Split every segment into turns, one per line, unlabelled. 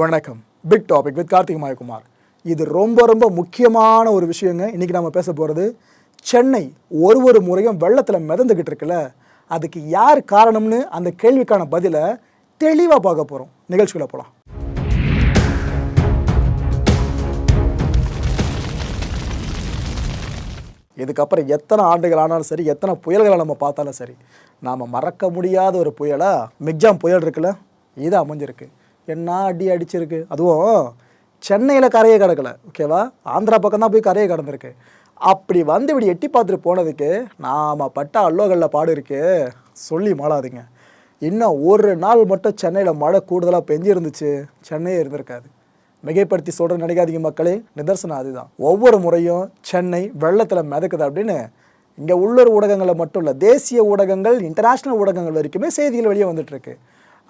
வணக்கம். Big topic with Karthik Mayakumar. இது ரொம்ப ரொம்ப முக்கியமான ஒரு விஷயங்க. இன்றைக்கி நம்ம பேச போகிறது சென்னை ஒரு ஒரு முறையும் வெள்ளத்தில் மிதந்துக்கிட்டு இருக்குல்ல. அதுக்கு யார் காரணம்னு அந்த கேள்விக்கான பதிலை தெளிவாக பார்க்க போகிறோம் நிகழ்ச்சிக்குள்ள போகலாம் இதுக்கப்புறம் எத்தனை ஆண்டுகள் ஆனாலும் சரி எத்தனை புயல்களை நம்ம பார்த்தாலும் சரி நாம் மறக்க முடியாத ஒரு புயலாக மிக்ஜாம் புயல் இருக்குல்ல இது அமைஞ்சிருக்கு. என்ன அடி அடிச்சிருக்கு? அதுவும் சென்னையில் கரையை கிடக்கல ஓகேவா? ஆந்திரா பக்கம் தான் போய் கரையை கடந்திருக்கு. அப்படி வந்து இப்படி எட்டி பார்த்துட்டு போனதுக்கு நாம் பட்ட அல்லோகளில் பாடு இருக்கு. சொல்லி மாளாதுங்க. இன்னும் ஒரு நாள் மட்டும் சென்னையில் மழை கூடுதலாக பெஞ்சு இருந்துச்சு சென்னையே இருந்திருக்காது. மிகைப்படுத்தி சொல்கிற நினைக்காதீங்க மக்களே. நிதர்சனம் அதுதான். ஒவ்வொரு முறையும் சென்னை வெள்ளத்தில் மிதக்குது அப்படின்னு இங்கே உள்ளூர் ஊடகங்களில் மட்டும் இல்லை தேசிய ஊடகங்கள் இன்டர்நேஷ்னல் ஊடகங்கள் வரைக்குமே செய்திகள் வெளியே வந்துட்டுருக்கு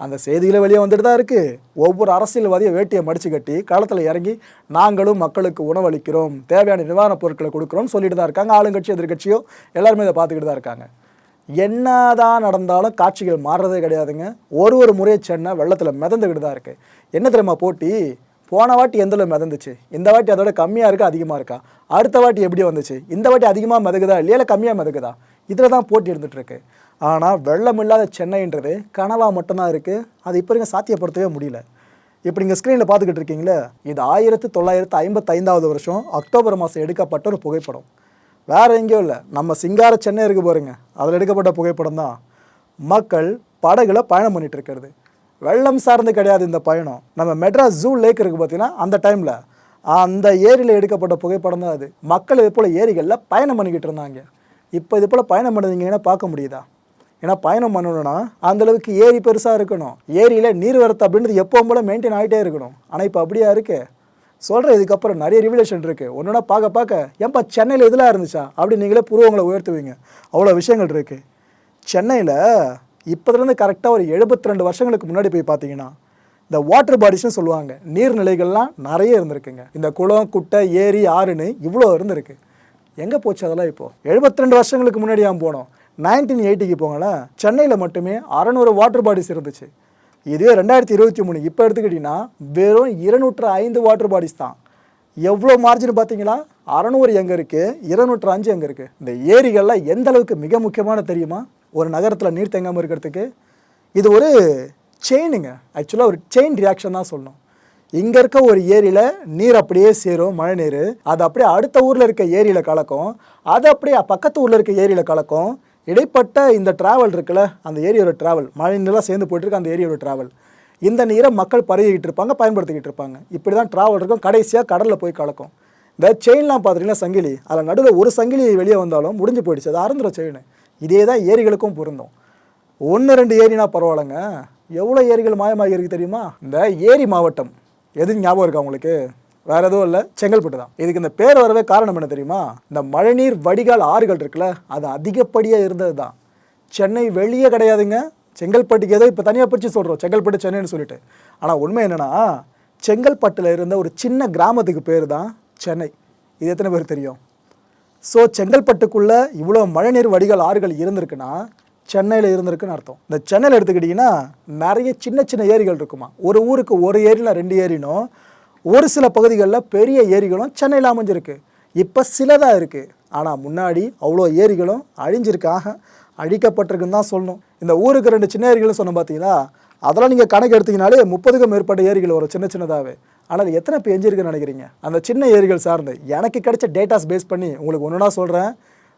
அந்த செய்திகளை வெளியே வந்துட்டு தான் இருக்குது ஒவ்வொரு அரசியல்வாதியை வேட்டியை மடித்து கட்டி களத்தில் இறங்கி நாங்களும் மக்களுக்கு உணவளிக்கிறோம் தேவையான நிவாரணப் பொருட்களை கொடுக்குறோம்னு சொல்லிட்டு தான் இருக்காங்க. ஆளுங்கட்சி எதிர்கட்சியோ எல்லாருமே இதை பார்த்துக்கிட்டு தான் இருக்காங்க. என்னதான் நடந்தாலும் காட்சிகள் மாறுறதே கிடையாதுங்க. ஒரு ஒரு முறை சென்னை வெள்ளத்தில் மிதந்துக்கிட்டு தான் இருக்குது என்ன தெரியுமா போட்டி? போன வாட்டி எந்தில் மிதந்துச்சு? இந்த வாட்டி அதோட கம்மியாக இருக்கா அதிகமாக இருக்கா? அடுத்த வாட்டி எப்படி வந்துச்சு. இந்த வாட்டி அதிகமாக மிதகுதா இல்லையா இல்லை கம்மியாக மிதகுதா இதில் தான் போட்டி இருந்துகிட்ருக்கு ஆனால் வெள்ளம் இல்லாத சென்னைன்றது கனவாக மட்டும்தான் இருக்குது அது இப்போ இங்கே சாத்தியப்படுத்தவே முடியல. இப்போ நீங்கள் ஸ்க்ரீனில் பார்த்துக்கிட்டு இருக்கீங்களே இது ஆயிரத்தி தொள்ளாயிரத்து ஐம்பத்தைந்தாவது வருஷம் அக்டோபர் மாதம் எடுக்கப்பட்ட ஒரு புகைப்படம். வேறு எங்கேயும் இல்லை. நம்ம சிங்கார சென்னை இருக்கு பாருங்க. அதில் எடுக்கப்பட்ட புகைப்படம் தான். மக்கள் படகுல பயணம் பண்ணிட்டு இருக்கிறது. வெள்ளம் சார்ந்து கிடையாது இந்த பயணம். நம்ம மெட்ராஸ் ஜூ லேக் இருக்கு பார்த்தீங்கன்னா அந்த டைமில். அந்த ஏரியில் எடுக்கப்பட்ட புகைப்படம் தான் அது. மக்கள் இது போல் ஏரிகளில் பயணம் பண்ணிக்கிட்டு இருந்தாங்க. இப்போ இது போல் பயணம் பண்ணுறீங்கன்னா பார்க்க முடியுதா? ஏன்னா பயணம் பண்ணணும்னா அந்த அளவுக்கு ஏரி பெருசாக இருக்கணும். ஏரியில் நீர் வரத்து அப்படின்றது எப்பவும் போல மெயின்டைன் ஆகிட்டே இருக்கணும். ஆனால் இப்போ அப்படியா இருக்கு? சொல்கிறேன் இதுக்கப்புறம் நிறைய ரிவிலேஷன் இருக்குது ஒன்றுனா பார்க்க பார்க்க ஏன்பா சென்னையில் இதெல்லாம் இருந்துச்சா? அப்படி நீங்களே புருவங்களை உயர்த்துவீங்க. அவ்வளோ விஷயங்கள் இருக்குது சென்னையில் இப்போதுலேருந்து கரெக்டாக ஒரு எழுபத்தி ரெண்டு வருஷங்களுக்கு முன்னாடி போய் பார்த்தீங்கன்னா இந்த வாட்டர் பாடிஸ்னு சொல்லுவாங்க. நீர்நிலைகள்லாம் நிறைய இருந்திருக்குங்க. இந்த குளம் குட்டை ஏரி ஆறுன்னு இவ்வளோ இருந்திருக்கு. எங்கே போச்சு அதெல்லாம் இப்போது எழுபத்தி ரெண்டு வருஷங்களுக்கு முன்னாடி ஏன் போனோம். நைன்டீன் எயிட்டிக்கு போங்களேன் சென்னையில் மட்டுமே அறநூறு வாட்டர் பாடிஸ் இருந்துச்சு. இதே ரெண்டாயிரத்தி இருபத்தி மூணு. இப்போ எடுத்துக்கிட்டிங்கன்னா வெறும் இருநூற்று ஐந்து வாட்டர் பாடிஸ் தான். எவ்வளோ மார்ஜின் பார்த்தீங்களா? அறநூறு எங்கே இருக்குது இருநூற்று அஞ்சு எங்கே இருக்குது இந்த ஏரிகள்லாம் எந்த அளவுக்கு மிக முக்கியமான தெரியுமா? ஒரு நகரத்தில் நீர் தேங்காமல் இருக்கிறதுக்கு. இது ஒரு செயினுங்க ஆக்சுவலாக ஒரு செயின் ரியாக்ஷன் தான் சொல்லணும். இங்கே இருக்க ஒரு ஏரியில் நீர் அப்படியே சேரும் மழை நீர். அது அப்படியே அடுத்த ஊரில் இருக்க ஏரியில் கலக்கும். அது அப்படியே பக்கத்து ஊரில் இருக்க ஏரியில் கலக்கும். இடைப்பட்ட இந்த டிராவல் இருக்குல்ல அந்த ஏரியோட டிராவல் மழை நீர்லாம் சேர்ந்து போயிட்டுருக்கு அந்த ஏரியோட டிராவல் இந்த நீரை மக்கள் பருகிக்கிட்டு இருப்பாங்க பயன்படுத்திக்கிட்டு இருப்பாங்க. இப்படி தான் டிராவல் இருக்கும் கடைசியாக கடலில் போய் கலக்கும். இந்த செயின்லாம் பார்த்துட்டீங்கன்னா சங்கிலி அதில் நடுவில் ஒரு சங்கிலி வெளியே வந்தாலும் முடிஞ்சு போயிடுச்சு அது அறந்துற செயின் இதே தான் ஏரிகளுக்கும் பொருந்தும். ஒன்று ரெண்டு ஏரினா பரவாயில்லைங்க. எவ்வளோ ஏரிகள் மாயமாகி இருக்கு தெரியுமா? இந்த ஏரி மாவட்டம். எது ஞாபகம் இருக்கா உங்களுக்கு? வேற எதுவும் இல்லை. செங்கல்பட்டு தான். இதுக்கு இந்த பேர் வரவே காரணம் என்ன தெரியுமா? இந்த மழைநீர் வடிகால் ஆறுகள் இருக்குல்ல அது அதிகப்படியாக இருந்தது தான் சென்னை வெளியே கிடையாதுங்க. செங்கல்பட்டுக்கு ஏதோ இப்போ தனியாக பிரித்து சொல்கிறோம் செங்கல்பட்டு சென்னைன்னு சொல்லிட்டு. ஆனால் உண்மை என்னென்னா செங்கல்பட்டில் இருந்த ஒரு சின்ன கிராமத்துக்கு பேர் தான் சென்னை. இது எத்தனை பேர் தெரியும்? ஸோ செங்கல்பட்டுக்குள்ளே இவ்வளோ மழைநீர் வடிகால் ஆறுகள் இருந்திருக்குன்னா சென்னையில் இருந்திருக்குன்னு அர்த்தம். இந்த சென்னையில் எடுத்துக்கிட்டிங்கன்னா நிறைய சின்ன சின்ன ஏரிகள் இருக்குமா? ஒரு ஊருக்கு ஒரு ஏரியில் ரெண்டு ஏரினும் ஒரு சில பகுதிகளில் பெரிய ஏரிகளும் சென்னையில் அமைஞ்சிருக்கு. இப்போ சிலதாக இருக்குது ஆனால் முன்னாடி அவ்வளோ ஏரிகளும் அழிஞ்சிருக்காக அழிக்கப்பட்டிருக்குன்னு தான் சொல்லணும். இந்த ஊருக்கு ரெண்டு சின்ன ஏரிகளும் சொன்னோம் பார்த்தீங்களா? அதெல்லாம் நீங்கள் கணக்கு எடுத்தீங்கனாலே முப்பதுக்கும் மேற்பட்ட ஏரிகள் வரும் சின்ன சின்னதாகவே ஆனால் எத்தனை இப்போ எஞ்சிருக்குன்னு நினைக்கிறீங்க? அந்த சின்ன ஏரிகள் சார்ந்து எனக்கு கிடைச்ச டேட்டாஸ் பேஸ் பண்ணி உங்களுக்கு ஒன்றுனா சொல்கிறேன்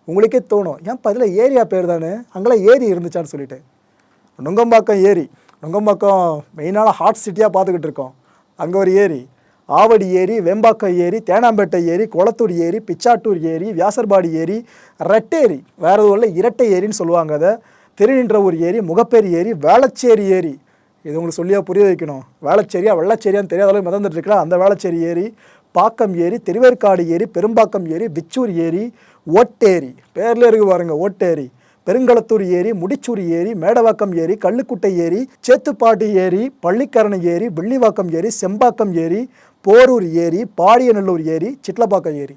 உங்களுக்கே தோணும் ஏன் பதில் ஏரியா பேர் தானே? அங்கெல்லாம் ஏரி இருந்துச்சான்னு சொல்லிட்டு. நுங்கம்பாக்கம் ஏரி. நுங்கம்பாக்கம் மெயினான ஹாட் சிட்டியாக பார்த்துக்கிட்டு இருக்கோம். அங்கே ஒரு ஏரி. ஆவடி ஏரி வெம்பாக்கம் ஏரி தேனாம்பேட்டை ஏரி குளத்தூர் ஏரி பிச்சாட்டூர் ஏரி வியாசர்பாடி ஏரி ரெட்டேரி வேறு எதுவும் இல்லை இரட்டை ஏரின்னு சொல்லுவாங்க அதை. திருநின்றவூர் ஏரி முகப்பேரி ஏரி வேளச்சேரி ஏரி. இது உங்களுக்கு சொல்லியாக புரிய வைக்கணும். வேளச்சேரியா வெள்ளச்சேரியான்னு தெரியாத அளவுக்கு மிதந்துட்டு அந்த வேளச்சேரி ஏரி. பாக்கம் ஏரி திருவேற்காடு ஏரி பெரும்பாக்கம் ஏரி விச்சூர் ஏரி ஓட்டேரி. பேரில் இருக்கு பாருங்கள் ஓட்டேரி. பெருங்களத்தூர் ஏரி முடிச்சூர் ஏரி மேடவாக்கம் ஏரி கள்ளுக்குட்டை ஏரி சேத்துப்பாட்டு ஏரி பள்ளிக்கரணை ஏரி வெள்ளிவாக்கம் ஏரி செம்பாக்கம் ஏரி போரூர் ஏரி பாடியநல்லூர் ஏரி சிட்லப்பாக்கம் ஏரி.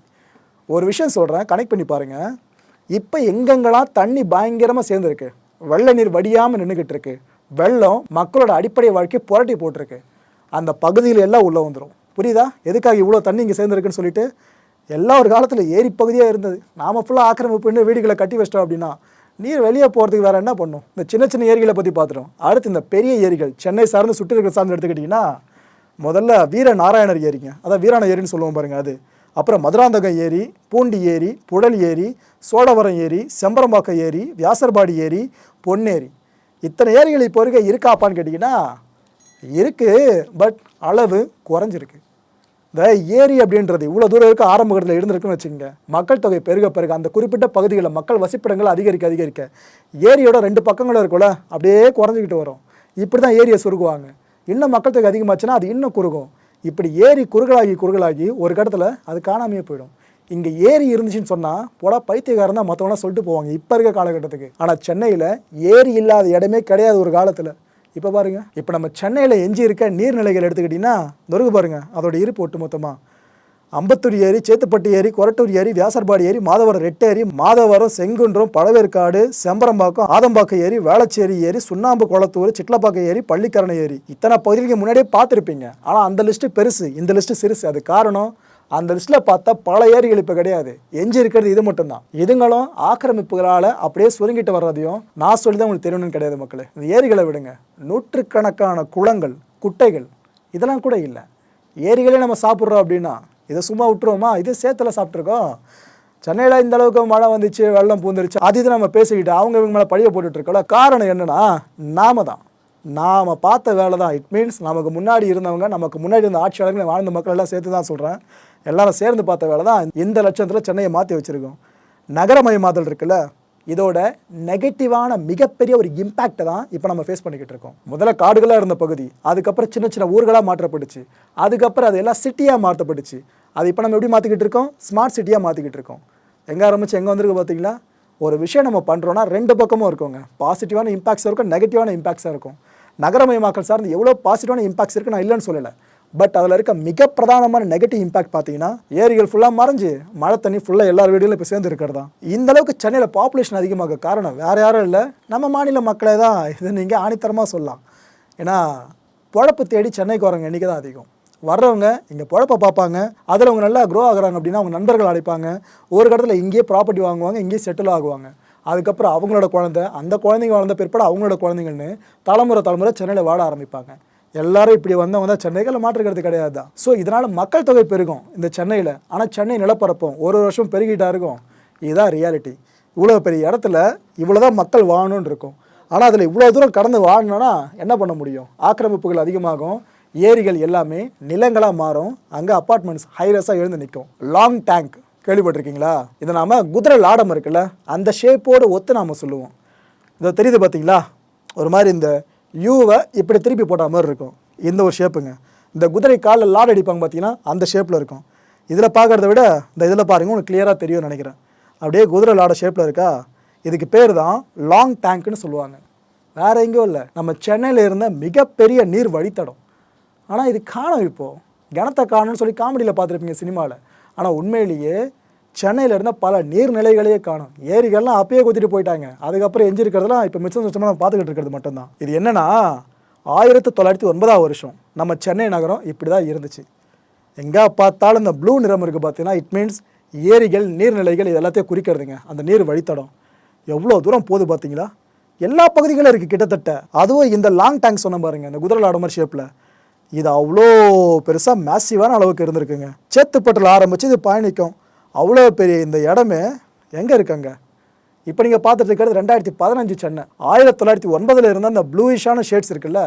ஒரு விஷயம் சொல்கிறேன் கனெக்ட் பண்ணி பாருங்கள் இப்போ எங்கெங்கெல்லாம் தண்ணி பயங்கரமாக சேர்ந்துருக்கு. வெள்ள நீர் வடியாமல் நின்றுக்கிட்டு இருக்கு. வெள்ளம் மக்களோட அடிப்படை வாழ்க்கையை புரட்டி போட்டிருக்கு. அந்த பகுதியில் எல்லாம் உள்ளே வந்துடும் புரியுதா? எதுக்காக இவ்வளோ தண்ணி இங்கே சேர்ந்துருக்குன்னு சொல்லிட்டு? எல்லா ஒரு காலத்தில் ஏரி பகுதியாக இருந்தது. நாம் ஃபுல்லாக ஆக்கிரமிப்பு வீடுகளை கட்டி வச்சிட்டோம் அப்படின்னா நீர் வெளியே போகிறதுக்கு வேறு என்ன பண்ணும்? இந்த சின்ன சின்ன ஏரிகளை பற்றி பார்த்துட்டோம். அடுத்து இந்த பெரிய ஏரிகள் சென்னை சார்ந்து சுற்றி இருக்கிற சார்ந்து எடுத்துக்கிட்டிங்கன்னா முதல்ல வீர நாராயணர் ஏரிங்க. அதான் வீராண ஏரின்னு சொல்லுவோம் பாருங்கள் அது. அப்புறம் மதுராந்தகம் ஏரி பூண்டி ஏரி புழல் ஏரி சோழவரம் ஏரி செம்பரம்பாக்கம் ஏரி வியாசர்பாடி ஏரி பொன்னேரி இத்தனை ஏரிகள் இப்போ இருக்க இருக்காப்பான்னு கேட்டிங்கன்னா இருக்குது பட் அளவு குறைஞ்சிருக்கு. இந்த ஏரி அப்படின்றது இவ்வளோ தூரம் இருக்க ஆரம்ப கட்டத்தில் இருந்திருக்குன்னு வச்சுக்கோங்க. மக்கள் தொகை பெருக பெருக அந்த குறிப்பிட்ட பகுதிகளில் மக்கள் வசிப்பிடங்கள் அதிகரிக்க அதிகரிக்க ஏரியோட ரெண்டு பக்கங்களும் இருக்கும்ல அப்படியே குறைஞ்சிக்கிட்டு வரும். இப்படி தான் ஏரியை சுருக்குவாங்க இன்னும் மக்கள் தொகை அதிகமாச்சுன்னா அது இன்னும் குறுகும். இப்படி ஏரி குறுகலாகி குறுகலாகி ஒரு கட்டத்தில் அது காணாமையே போயிடும். இங்கே ஏரி இருந்துச்சுன்னு சொன்னால் போடா பைத்தியக்காரன் தான் மற்றவங்களாம் சொல்லிட்டு போவாங்க இப்போ இருக்க காலகட்டத்துக்கு. ஆனால் சென்னையில் ஏரி இல்லாத இடமே கிடையாது ஒரு காலத்தில். இப்போ பாருங்க. இப்போ நம்ம சென்னையில் எஞ்சி இருக்க நீர்நிலைகள் எடுத்துக்கிட்டிங்கன்னா நொறுக்கு பாருங்கள் அதோட இருப்பு ஒட்டு மொத்தமாக அம்பத்தூர் ஏரி சேத்துப்பட்டு ஏரி கொரட்டூர் ஏரி வியாசர்பாடி ஏரி மாதவரம் ரெட்டேரி மாதவரம் செங்குன்றம் பழவேற்காடு செம்பரம்பாக்கம் ஆதம்பாக்கம் ஏரி வேளச்சேரி ஏரி சுண்ணாம்பு குளத்தூர் சிட்லப்பாக்கம் ஏரி பள்ளிக்கரணை ஏரி. இத்தனை பகுதிகளுக்கு முன்னாடியே பார்த்துருப்பீங்க. ஆனால் அந்த லிஸ்ட்டு பெருசு. இந்த லிஸ்ட்டு சிறுசு. அது காரணம் அந்த லிஸ்ட்டில் பார்த்தா பல ஏரிகள் இப்போ கிடையாது. எஞ்சி இருக்கிறது இது மட்டும்தான். இதுங்களும் ஆக்கிரமிப்புகளால் அப்படியே சுருங்கிட்டு வர்றதையும் நான் சொல்லி தான் உங்களுக்கு தெரியணும்னு கிடையாது மக்களே. இந்த ஏரிகளை விடுங்க. நூற்றுக்கணக்கான குளங்கள் குட்டைகள் இதெல்லாம் கூட இல்லை. ஏரிகளே நம்ம சாப்பிட்றோம் அப்படின்னா இதை சும்மா விட்டுருவோமா? இது சேத்துல சாப்பிட்ருக்கோம் சென்னையில் இந்த அளவுக்கு மழை வந்துச்சு வெள்ளம் பூந்துருச்சு அது இது நம்ம பேசிக்கிட்டு அவங்க இவங்க மேலே பழிய போட்டுட்ருக்கோம்ல. காரணம் என்னென்னா நாம தான். நாம் பார்த்த வேலை தான். இட் மீன்ஸ் நமக்கு முன்னாடி இருந்தவங்க நமக்கு முன்னாடி இருந்த ஆட்சியாளர்கள் வாழ்ந்த மக்கள் எல்லாம் சேர்த்து தான் சொல்கிறேன் எல்லாரும் சேர்ந்து பார்த்த வேலை தான் இந்த லட்சத்தில் சென்னையை மாற்றி வச்சுருக்கோம். நகரமயமாதல் இருக்குல்ல இதோட நெகட்டிவான மிகப்பெரிய ஒரு இம்பேக்டை தான் இப்போ நம்ம ஃபேஸ் பண்ணிக்கிட்டு இருக்கோம். முதல்ல காடுகளாக இருந்த பகுதி அதுக்கப்புறம் சின்ன சின்ன ஊர்களாக மாற்றப்பட்டுச்சு. அதுக்கப்புறம் அது எல்லாம் சிட்டியாக மாற்றப்பட்டுச்சு. அது இப்போ நம்ம எப்படி மாற்றிக்கிட்டு இருக்கோம்? ஸ்மார்ட் சிட்டியாக மாற்றிக்கிட்டு இருக்கோம். எங்கே ஆரம்பிச்சு எங்கே வந்திருக்கு பார்த்தீங்களா ஒரு விஷயம் நம்ம பண்ணுறோன்னா ரெண்டு பக்கமும் இருக்குங்க. பாசிட்டிவான இம்பாக்ட்ஸ் இருக்கும் நெகட்டிவான இம்பாக்ட்ஸாக இருக்கும். நகரமயமாக்கல் சார்ந்து எவ்வளோ பாசிட்டிவான இம்பாக்ட்ஸ் இருக்குது நான் இல்லைன்னு சொல்லலை. பட் அதில் இருக்க மிக பிரதானமான நெகட்டிவ் இம்பாக்ட் பார்த்தீங்கன்னா ஏரிகள் ஃபுல்லாக மறைஞ்சு மழை தண்ணி ஃபுல்லாக எல்லார் வீடுகளும் இப்போ சேர்ந்து இருக்கிறது? தான் இந்த அளவுக்கு சென்னையில் பாப்புலேஷன் அதிகமாக காரணம் வேறு யாரும் இல்லை. நம்ம மாநில மக்களே தான் இது நீங்கள் ஆணித்தரமாக சொல்லலாம். ஏன்னா பொழப்பு தேடி சென்னைக்கு வரவங்க இன்றைக்கி தான் அதிகம். வர்றவங்க இங்கே பொழப்பை பார்ப்பாங்க. அதில் அவங்க நல்லா க்ரோ ஆகுறாங்க அப்படின்னா அவங்க நண்பர்கள் அழைப்பாங்க. ஒரு கட்டத்தில் இங்கேயே ப்ராப்பர்ட்டி வாங்குவாங்க இங்கேயே செட்டில் ஆகுவாங்க. அதுக்கப்புறம் அவங்களோட குழந்தை அந்த குழந்தைங்க வளர்ந்த பிற்பாடு அவங்களோட குழந்தைங்கள்னு தலைமுறை தலைமுறை சென்னையில் வாட ஆரம்பிப்பாங்க. எல்லாரும் இப்படி வந்தவங்க தான் சென்னைக்கு மாற்றுக்கிறது கிடையாது தான். ஸோ இதனால் மக்கள் தொகை பெருகும் இந்த சென்னையில். ஆனால் சென்னை நிலப்பரப்பும் ஒரு ஒரு வருஷம் பெருகிட்டா இருக்கும். இதுதான் ரியாலிட்டி இவ்வளோ பெரிய இடத்துல இவ்வளோ தான் மக்கள் வாழணும்னு இருக்கும். ஆனால் அதில் இவ்வளோ தூரம் கடந்து வாழணும்னா என்ன பண்ண முடியும்? ஆக்கிரமிப்புகள் அதிகமாகும். ஏரிகள் எல்லாமே நிலங்களாக மாறும். அங்கே அப்பார்ட்மெண்ட்ஸ் ஹைரஸாக எழுந்து நிற்கும். லாங் டேங்க் கேள்விப்பட்டிருக்கீங்களா? இதை நாம் குதிரை லாடம் இருக்குல்ல அந்த ஷேப்போடு ஒத்து நாம் சொல்லுவோம். இதை தெரியுது பார்த்தீங்களா? ஒரு மாதிரி இந்த யூவை இப்படி திருப்பி போட்ட மாதிரி இருக்கும். இந்த ஒரு ஷேப்புங்க இந்த குதிரை காலில் லாட் அடிப்பாங்க பார்த்தீங்கன்னா அந்த ஷேப்பில் இருக்கும். இதில் பார்க்குறத விட இந்த இதில் பாருங்க உங்களுக்கு கிளியராக தெரியும்னு நினைக்கிறேன். அப்படியே குதிரை லாட ஷேப்பில் இருக்கா? இதுக்கு பேர் தான் லாங் டேங்க்னு சொல்லுவாங்க. வேற எங்கேயும் இல்லை. நம்ம சென்னையில் இருந்த மிகப்பெரிய நீர் வழித்தடம். ஆனால் இது காணும் இப்போது கிணத்தை காணும்னு சொல்லி காமெடியில் பார்த்துருப்பீங்க சினிமாவில் ஆனால் உண்மையிலேயே சென்னையில் இருந்த பல நீர்நிலைகளையே காணும். ஏரிகள்லாம் அப்பயே குத்திட்டு போயிட்டாங்க. அதுக்கப்புறம் எஞ்சி இருக்கிறதெல்லாம் இப்போ மிச்சம் சுத்தமாக நம்ம பார்த்துக்கிட்டு இருக்கிறது மட்டும்தான். இது என்னென்னா ஆயிரத்தி தொள்ளாயிரத்தி ஒன்பதாம் வருஷம் நம்ம சென்னை நகரம் இப்படி தான் இருந்துச்சு. எங்கே பார்த்தாலும் இந்த ப்ளூ நிறம் இருக்குது பார்த்தீங்கன்னா இட் மீன்ஸ் ஏரிகள் நீர்நிலைகள் இது எல்லாத்தையும் குறிக்கிறதுங்க. அந்த நீர் வழித்தடம். எவ்வளோ தூரம் போகுது பார்த்தீங்களா? எல்லா பகுதிகளும் இருக்குது கிட்டத்தட்ட. அதுவும் இந்த லாங் டேங்க் சொன்ன பாருங்கள் இந்த குதிரை ஆடமர் மாதிரி ஷேப்பில் இது அவ்வளோ பெருசாக மேசிவான அளவுக்கு இருந்திருக்குங்க. சேத்துப்பட்டில் ஆரம்பித்து இது பயணிக்கும். அவ்வளோ பெரிய இந்த இடமே எங்கே இருக்குங்க? இப்போ நீங்கள் பார்த்துட்டு இருக்கிறது ரெண்டாயிரத்தி பதினஞ்சு சென்னை. ஆயிரத்தி தொள்ளாயிரத்தி ஒன்பதில் இருந்த அந்த ப்ளூயிஷான ஷேட்ஸ் இருக்குல்ல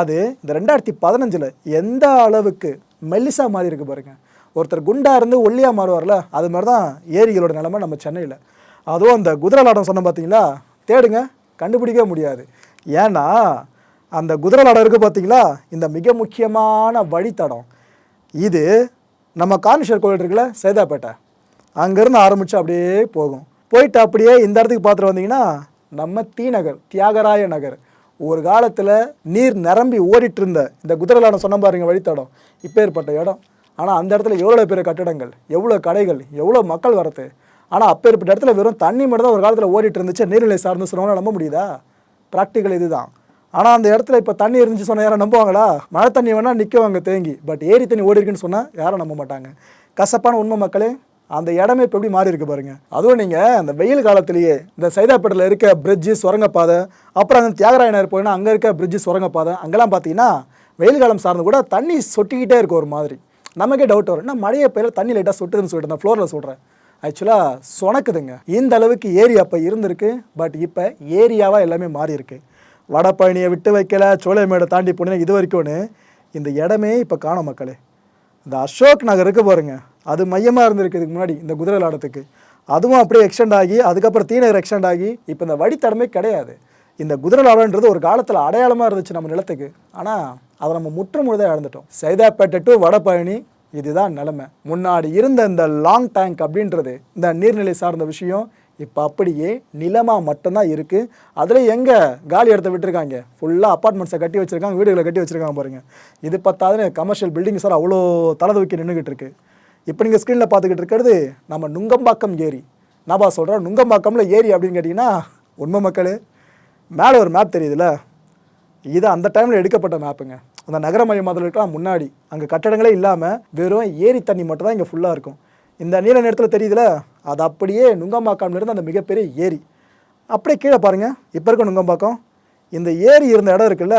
அது இந்த ரெண்டாயிரத்தி பதினஞ்சில் எந்த அளவுக்கு மெல்லிசாக மாறி இருக்கு பாருங்கள் ஒருத்தர் குண்டாக இருந்து ஒல்லியாக மாறுவார்ல அது மாதிரி தான் ஏரிகளோட நிலமை நம்ம சென்னையில். அதுவும் அந்த குதிரலாட்டம் சொன்ன பார்த்தீங்களா தேடுங்க கண்டுபிடிக்கவே முடியாது. ஏன்னா அந்த குதிரலாடம் இருக்குது பார்த்தீங்களா இந்த மிக முக்கியமான வழித்தடம். இது நம்ம காரணேஸ்வர் கோயில் இருக்குல்ல சேதாப்பேட்டை. அங்கேருந்து ஆரம்பித்து அப்படியே போகும். போயிட்டு அப்படியே இந்த இடத்துக்கு பார்த்துட்டு வந்தீங்கன்னா நம்ம தீநகர் நகர் தியாகராய நகர். ஒரு காலத்தில் நீர் நிரம்பி ஓடிட்டு இருந்த இந்த குதிரலாடம் சொன்ன பாருங்க வழித்தடம். இப்பேற்பட்ட இடம். ஆனால் அந்த இடத்துல எவ்வளோ பெரிய கட்டடங்கள் எவ்வளோ கடைகள் எவ்வளோ மக்கள் வரது ஆனால் அப்பேற்பட்ட இடத்துல வெறும் தண்ணி மட்டும் தான் ஒரு காலத்தில் ஓடிட்டு இருந்துச்சு. நீர்நிலை சார்ந்து சொன்னோம்னா நம்ப முடியுதா? ப்ராக்டிக்கல் இதுதான் ஆனால் அந்த இடத்துல இப்போ தண்ணி இருந்துச்சு சொன்னால் யாரும் நம்புவாங்களா? மழை தண்ணி வேணால் நிற்கவாங்க தேங்கி. பட் ஏரி தண்ணி ஓடி இருக்குன்னு சொன்னால் யாரும் நம்ப மாட்டாங்க. கசப்பான உண்மை மக்களே அந்த இடமே இப்போ எப்படி மாறி இருக்கு பாருங்க. அதுவும் நீங்கள் அந்த வெயில் காலத்திலேயே இந்த சைதாப்பேட்டில் இருக்க பிரிட்ஜு சுரங்கப்பாதை அப்புறம் அந்த தியாகராயனர் போயினா அங்கே இருக்க பிரிட்ஜு சுரங்கப்பாதை அங்கெல்லாம் பார்த்தீங்கன்னா வெயில் காலம் சார்ந்து கூட தண்ணி சொட்டிக்கிட்டே இருக்கும் ஒரு மாதிரி. நமக்கே டவுட் வரும். என்ன மழையை பெய்யல தண்ணி லைட்டாக சொட்டுதுன்னு சொல்லிட்டு நான் ஃப்ளோரில் சொல்கிறேன் ஆக்சுவலாக சொனக்குதுங்க இந்த அளவுக்கு ஏரி அப்போ இருந்திருக்கு. பட் இப்போ ஏரியாவாக எல்லாமே மாறி இருக்குது வடபழனியை விட்டு வைக்கல சோலைமேடை தாண்டி போனீங்கன்னா இது வரைக்கும்னு. இந்த இடமே இப்போ காணும் மக்களே. இந்த அசோக் நகர் இருக்க பாருங்க. அது மையமாக இருந்திருக்கு இதுக்கு முன்னாடி இந்த குதிரை விளாடத்துக்கு அதுவும் அப்படியே எக்ஸ்டெண்ட் ஆகி அதுக்கப்புறம் தீநகர் எக்ஸ்டெண்ட் ஆகி இப்போ இந்த வழித்தடமே கிடையாது. இந்த குதிரை விளாடன்றது ஒரு காலத்தில் அடையாளமாக இருந்துச்சு நம்ம நிலத்துக்கு. ஆனால் அதை நம்ம முற்று முழுதாக இழந்துட்டோம். சைதாப்பேட்டை டு வடபழனி இதுதான் நிலைமை. முன்னாடி இருந்த இந்த லாங் டேங்க் அப்படின்றது இந்த நீர்நிலை சார்ந்த விஷயம் இப்போ அப்படியே நிலமாக மட்டும்தான் இருக்குது அதில் எங்கே காலி இடத்த விட்டுருக்காங்க? ஃபுல்லாக அப்பார்ட்மெண்ட்ஸை கட்டி வச்சிருக்காங்க வீடுகளை கட்டி வச்சுருக்காங்க பாருங்கள் இது பார்த்தாதுன்னு கமர்ஷியல் பில்டிங் சார் அவ்வளோ தலை தூக்கி நின்றுக்கிட்டு இருக்குது இப்போ நீங்கள் ஸ்க்ரீனில் பார்த்துக்கிட்டு இருக்கிறது நம்ம நுங்கம்பாக்கம் ஏரி. நாபா சொல்கிறேன் நுங்கம்பாக்கமில் ஏரி அப்படின்னு கேட்டிங்கன்னா உண்மை மக்களே மேலே ஒரு மேப் தெரியுதுல்ல? இது அந்த டைமில் எடுக்கப்பட்ட மேப்புங்க அந்த நகரமயமாதலுக்கெல்லாம் முன்னாடி அங்கே கட்டடங்களே இல்லாமல் வெறும் ஏரி தண்ணி மட்டும் தான் இங்கே ஃபுல்லாக இருக்கும். இந்த நீல நேரத்தில் தெரியுதுல அது அப்படியே நுங்கம்பாக்கம்லேருந்து அந்த மிகப்பெரிய ஏரி. அப்படியே கீழே பாருங்கள் இப்போ இருக்க நுங்கம்பாக்கம். இந்த ஏரி இருந்த இடம் இருக்குல்ல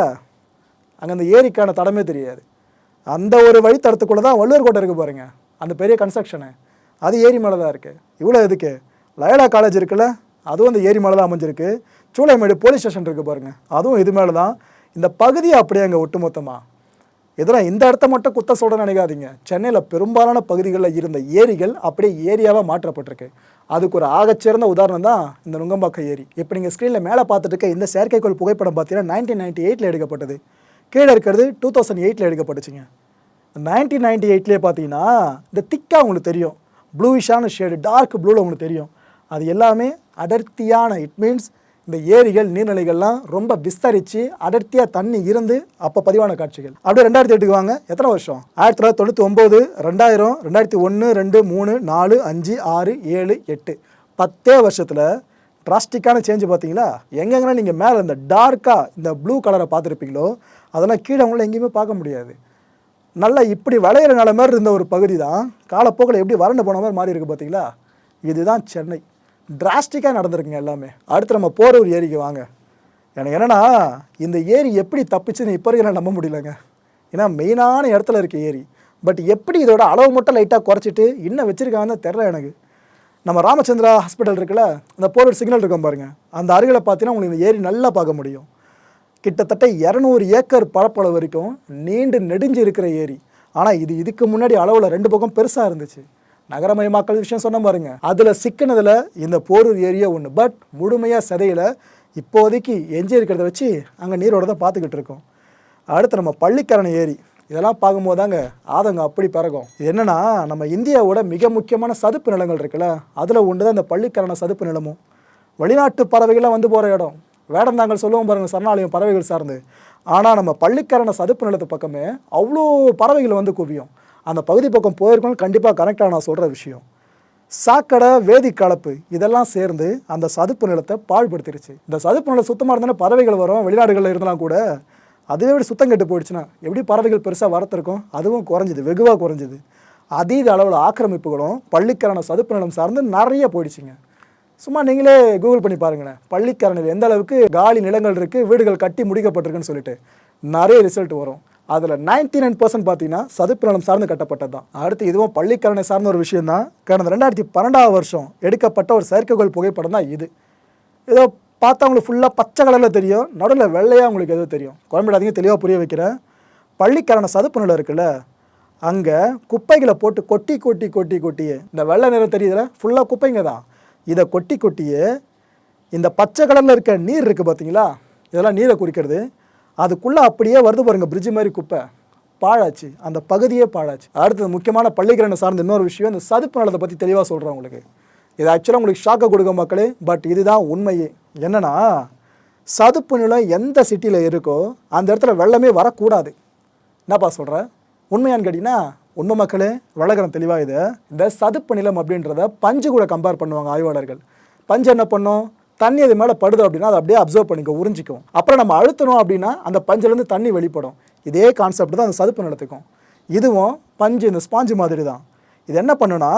அங்கே அந்த ஏரிக்கான தடமே தெரியாது. அந்த ஒரு வழித்தடத்துக்குள்ளே தான் வள்ளுவர் கோட்டை இருக்குது பாருங்கள் அந்த பெரிய கன்ஸ்ட்ரக்ஷனு அது ஏரி மேலே தான் இருக்குது இவ்வளோ எதுக்கு? லயலா காலேஜ் இருக்குல்ல அதுவும் அந்த ஏரி மேலே தான் அமைஞ்சிருக்கு. சூளைமேடு போலீஸ் ஸ்டேஷன் இருக்குது பாருங்கள் அதுவும் இது மேலே தான் இந்த பகுதியை அப்படியே அங்கே ஒட்டுமொத்தமாக இதெல்லாம் இந்த இடத்த மட்டும் குத்த சொல்ல நினைக்காதீங்க. சென்னையில் பெரும்பாலான பகுதிகளில் இருந்த ஏரிகள் அப்படியே ஏரியாவாக மாற்றப்பட்டிருக்கு. அதுக்கு ஒரு ஆகச்சிறந்த உதாரணம் தான் இந்த நுங்கம்பாக்கம் ஏரி. இப்போ நீங்கள் ஸ்க்ரீனில் மேலே பார்த்துட்டு இருக்க இந்த செயற்கைக்கோள் புகைப்படம் பார்த்தீங்கன்னா நைன்டீன் நைன்டி எயிட்டில் எடுக்கப்பட்டது. கீழே இருக்கிறது டூ தௌசண்ட் எயிட்டில் எடுக்கப்பட்டுச்சுங்க. நைன்டீன் நைன்டி எயிட்லேயே பார்த்தீங்கன்னா இந்த திக்காக உங்களுக்கு தெரியும். ப்ளூவிஷான ஷேடு டார்க் ப்ளூவில் உங்களுக்கு தெரியும். அது எல்லாமே அடர்த்தியான இட் மீன்ஸ் இந்த ஏரிகள் நீர்நிலைகள்லாம் ரொம்ப விஸ்தரித்து அடர்த்தியாக தண்ணி இருந்து அப்போ பதிவான காட்சிகள். அப்படியே ரெண்டாயிரத்தி எட்டுக்கு வாங்க. எத்தனை வருஷம்? ஆயிரத்தி தொள்ளாயிரத்தி தொண்ணூற்றி ஒம்பது ரெண்டாயிரம் ரெண்டாயிரத்தி ஒன்று ரெண்டு மூணு நாலு அஞ்சு ஆறு ஏழு எட்டு. பத்தே வருஷத்தில் டிராஸ்டிக்கான சேஞ்சு பார்த்தீங்களா? எங்கெங்கன்னா நீங்கள் மேலே இந்த டார்க்காக இந்த ப்ளூ கலரை பார்த்துருப்பீங்களோ அதெல்லாம் கீழே உங்களை எங்கேயுமே பார்க்க முடியாது. நல்லா இப்படி வளையிற நிலை மாதிரி இருந்த ஒரு பகுதி தான். காலப்போக்கில் எப்படி வறண்டு போன மாதிரி மாறி இருக்குது பார்த்தீங்களா? இதுதான் சென்னை. டிராஸ்டிக்காக நடந்திருக்குங்க எல்லாமே. அடுத்து நம்ம போகிற ஒரு ஏரிக்கு வாங்க. எனக்கு என்னென்னா இந்த ஏரி எப்படி தப்பிச்சுன்னு இப்போ வரைக்கும் என்னால நம்ப முடியலங்க. ஏன்னா மெயினான இடத்துல இருக்க ஏரி. பட் எப்படி இதோட அளவு மட்டும் லைட்டாக குறைச்சிட்டு இன்னும் வச்சுருக்காங்கன்னு தெரில எனக்கு. நம்ம ராமச்சந்திரா ஹாஸ்பிட்டல் இருக்குல்ல அந்த போரூர் சிக்னல் இருக்கும் பாருங்கள் அந்த அருகில் பார்த்தீங்கன்னா உங்களுக்கு இந்த ஏரி நல்லா பார்க்க முடியும். கிட்டத்தட்ட இரநூறு ஏக்கர் பரப்பளவு வரைக்கும் நீண்டு நெடுஞ்சு இருக்கிற ஏரி. ஆனால் இது இதுக்கு முன்னாடி அளவில் ரெண்டு பக்கம் பெருசாக இருந்துச்சு. நகரமயமாக்கல் விஷயம் சொன்ன பாருங்க. அதில் சிக்கினதில் இந்த போரூர் ஏரியா ஒன்று பட் முழுமையாக சதையில் இப்போதைக்கு எஞ்சி இருக்கிறத வச்சு அங்கே நீரோட தான் பார்த்துக்கிட்டு இருக்கோம். அடுத்து நம்ம பள்ளிக்கரணை ஏரி. இதெல்லாம் பார்க்கும்போது தாங்க ஆதங்கம் அப்படி பிறகும் இது என்னென்னா நம்ம இந்தியாவோட மிக முக்கியமான சதுப்பு நிலங்கள் இருக்குல்ல அதில் ஒன்று தான் இந்த பள்ளிக்கரணை சதுப்பு நிலமும். வெளிநாட்டு பறவைகள்லாம் வந்து போகிற இடம். வேடந்தாங்கல் சொல்லுவோம் பாருங்கள் சரணாலயம் பறவைகள் சார்ந்து. ஆனால் நம்ம பள்ளிக்கரணை சதுப்பு நிலத்து பக்கமே அவ்வளோ பறவைகள் வந்து குவியும். அந்த பகுதி பக்கம் போயிருக்கணும் கண்டிப்பாக கனெக்டாக நான் சொல்கிற விஷயம். சாக்கடை வேதி கலப்பு இதெல்லாம் சேர்ந்து அந்த சதுப்பு நிலத்தை பாழ்படுத்திடுச்சு இந்த சதுப்பு நிலம் சுத்தமாக இருந்தாலும் பறவைகள் வரும்? வெளிநாடுகளில் இருந்தாலும் கூட அதுவே விட சுத்தம் கெட்டு போயிடுச்சுன்னா எப்படி பறவைகள் பெருசாக வரத்திருக்கும் அதுவும் குறைஞ்சிது வெகுவாக குறைஞ்சிது. அதீத அளவில் ஆக்கிரமிப்புகளும் பள்ளிக்கரணை சதுப்பு நிலம் சார்ந்து நிறைய போயிடுச்சுங்க. சும்மா நீங்களே கூகுள் பண்ணி பாருங்களேன். பள்ளிக்கரணையில் எந்த அளவுக்கு காலி நிலங்கள் இருக்குது வீடுகள் கட்டி முடிக்கப்பட்டிருக்குன்னு சொல்லிட்டு நிறைய ரிசல்ட் வரும். அதில் நைன்டி நைன் பர்சன்ட் பார்த்தீங்கன்னா சதுப்பு சார்ந்து கட்டப்பட்டது தான் அடுத்து இதுவும் பள்ளிக்கரணை சார்ந்த ஒரு விஷயம் தான் கடந்த ரெண்டாயிரத்தி பன்னெண்டாவது வருஷம் எடுக்கப்பட்ட ஒரு செயற்கைக்கோள் புகைப்படம் தான் இது. ஏதோ பார்த்தா உங்களுக்கு ஃபுல்லாக பச்சை கலரில் தெரியும். நடுவில் வெள்ளையாக உங்களுக்கு எதுவும் தெரியும். குழம்பிடாதீங்க தெளிவாக புரிய வைக்கிறேன். பள்ளிக்கரணை சதுப்பு நிலம் இருக்குல்ல அங்கே குப்பைகளை போட்டு கொட்டி கொட்டி கொட்டி கொட்டியே. இந்த வெள்ளை நிறம் தெரியுதுல ஃபுல்லாக குப்பைங்க தான் இதை கொட்டி கொட்டியே இந்த பச்சை கலரில் இருக்க நீர் இருக்குது பார்த்தீங்களா இதெல்லாம் நீரை குறிக்கிறது. அதுக்குள்ளே அப்படியே வருது பாருங்கள் பிரிட்ஜ் மாதிரி குப்பை. பாழாச்சு. அந்த பகுதியே பாழாச்சு. அடுத்தது முக்கியமான பள்ளிக்கரனை சார்ந்த இன்னொரு விஷயம் இந்த சதுப்பு நிலத்தை பற்றி தெளிவாக சொல்கிறேன் உங்களுக்கு. இது ஆக்சுவலாக உங்களுக்கு ஷாக்கை கொடுக்க மக்களே பட் இதுதான் உண்மையே. என்னென்னா சதுப்பு நிலம் எந்த சிட்டியில் இருக்கோ அந்த இடத்துல வெள்ளமே வரக்கூடாது. என்னப்பா சொல்கிற உண்மையான்னு கேட்டிங்கன்னா உண்மை மக்களே விளக்குறேன் தெளிவாக இது. இந்த சதுப்பு நிலம் அப்படின்றத பஞ்சு கூட கம்பேர் பண்ணுவாங்க ஆய்வாளர்கள். பஞ்சு என்ன பண்ணும்? தண்ணி அது மேலே படுது அப்படின்னா அதை அப்படியே அப்சர்வ் பண்ணிக்கும் உறிஞ்சிக்கும். அப்புறம் நம்ம அழுத்தணும் அப்படின்னா அந்த பஞ்சிலேருந்து தண்ணி வெளிப்படும். இதே கான்செப்ட் தான் அந்த சதுப்பு நிலத்துக்கும். இதுவும் பஞ்சு இந்த ஸ்பாஞ்சு மாதிரி தான். இது என்ன பண்ணுன்னா